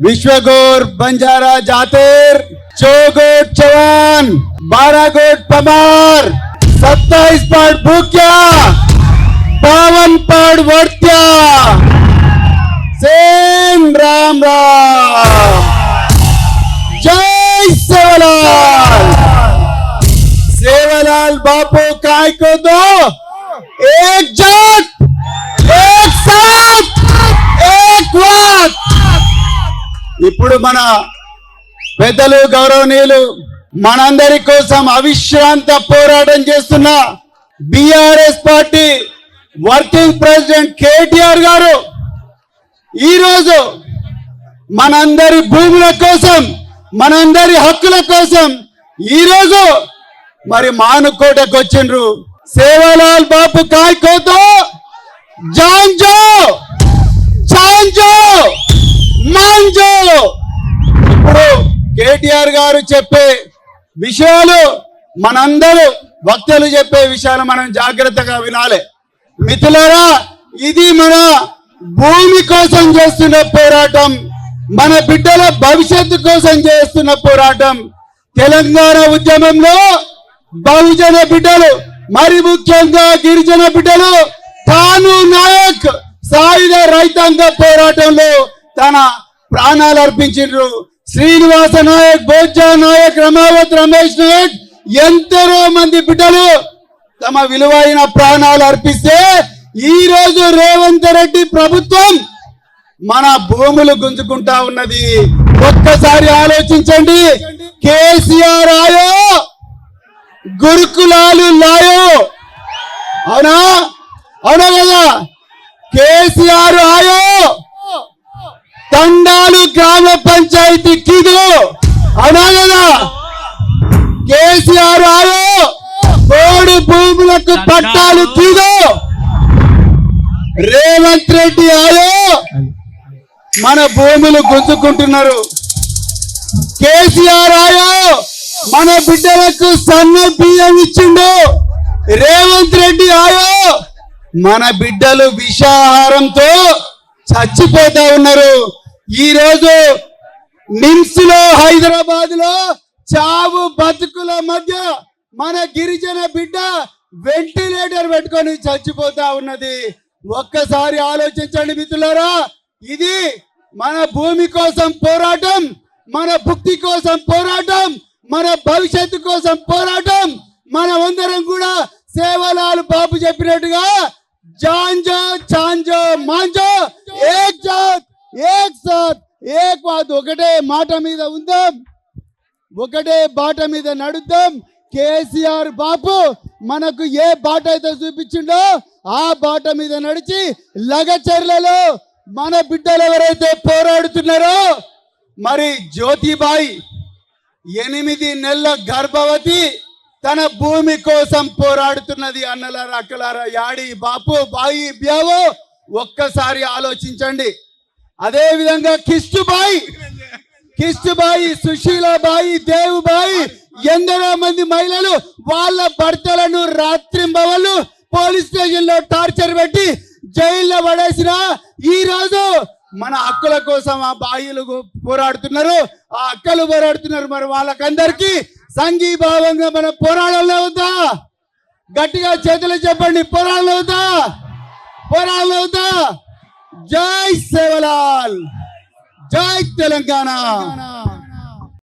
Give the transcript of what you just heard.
विश्वगोर बंजारा, जातेर चौगोट चवान बारह गोट पमार सत्ताईस पाठ भूक्या, बावन पाठ वर्त्या। सेम, राम राम। जय सेवालाल। सेवालाल बापू, काय को दो? एक एकजुट एक ఇప్పుడు మన పెద్దలు గౌరవనీయులు మనందరి కోసం అవిశ్రాంత పోరాటం చేస్తున్న BRS party working president KTR గారు ఈరోజు మనందరి భూముల కోసం మనందరి హక్కుల కోసం ఈరోజు మరి మానుకోటకు వచ్చిండ్రు. సేవలాల్ బాపు కాయ్కోతో జాంజో జాంజో! మాంజో! ఇప్పుడు కేటీఆర్ గారు చెప్పే విషయాలు మనందరూ వక్తలు చెప్పే విషయాలు మనం జాగ్రత్తగా వినాలి. మిథులరా ఇది మన భూమి కోసం చేస్తున్న పోరాటం మన బిడ్డల భవిష్యత్తు కోసం చేస్తున్న పోరాటం. తెలంగాణ ఉద్యమంలో బహుజన బిడ్డలు మరి ముఖ్యంగా గిరిజన బిడ్డలు తాను నాయక్ సాయుధ రైతాంగ పోరాటంలో తన ప్రాణాలు అర్పించిండ్రు. శ్రీనివాస నాయక్ బోజ్జా నాయక్ రమావత్ రమేష్ నాయక్ ఎందరో మంది బిడ్డలు తమ విలువైన ప్రాణాలు అర్పిస్తే ఈ రోజు రేవంత్ రెడ్డి ప్రభుత్వం మన భూములు గుంజుకుంటా ఉన్నది. ఒక్కసారి ఆలోచించండి. కేసీఆర్ ఆయో గురుకులాలు లాయో. అవునా? అవునా కదా? కేసీఆర్ ఆయో తండాలు గ్రామ పంచాయతీ కిదు అవునా కేసీఆర్ ఆయో కోడి భూములకు పట్టాలు తీదో రేవంత్ రెడ్డి ఆయో మన భూములు గుంజుకుంటున్నారు. కేసీఆర్ ఆయో మన బిడ్డలకు సన్న బియ్యం ఇచ్చిండు. రేవంత్ రెడ్డి ఆయో మన బిడ్డలు విషాహారంతో చచ్చిపోతా ఉన్నారు. ఈ రోజు నిమ్స్లో హైదరాబాద్లో చావు బతుకుల మధ్య మన గిరిజన బిడ్డ వెంటిలేటర్ పెట్టుకొని చచ్చిపోతా ఉన్నది. ఒక్కసారి ఆలోచించండి మిత్రులారా ఇది మన భూమి కోసం పోరాటం మన భుక్తి కోసం పోరాటం మన భవిష్యత్తు కోసం పోరాటం. మనమందరం కూడా సేవలాలు బాబు చెప్పినట్టుగా జాంజో చాంజో మాంజో ఏక్ సాత్ ఏక్ వాత్ ఒకటే మాట మీద ఉందాం. ఒకటే బాట మీద నడుద్దాం. కేసీఆర్ బాపు మనకు ఏ బాట అయితే చూపించిండో ఆ బాట మీద నడిచి లగచర్లలో మన బిడ్డలు ఎవరైతే పోరాడుతున్నారో మరి జ్యోతిబాయి ఎనిమిది నెలల గర్భవతి తన భూమి కోసం పోరాడుతున్నది. అన్నలారా అక్కలారా యాడి బాపు బాయి బ్యావో ఒక్కసారి ఆలోచించండి. అదే విధంగా కిష్టుబాయి కిష్టుబాయి సుశీలాబాయి దేవుబాయి ఎందరో మంది మహిళలు వాళ్ళ భర్తలను రాత్రింబవళ్ళు పోలీస్ స్టేషన్లో టార్చర్ పెట్టి జైల్లో పడేసిన ఈ రోజు మన అక్కల కోసం ఆ బాయిలు పోరాడుతున్నారు. ఆ అక్కలు పోరాడుతున్నారు మరి వాళ్ళకందరికీ సంఘీభావంగా మన పోరాడంలో అవుతా గట్టిగా చేతులు చెప్పండి పోరాడంలో అవుతా పోరాడంలో అవుతా జై సేవలాల్ జై తెలంగాణ.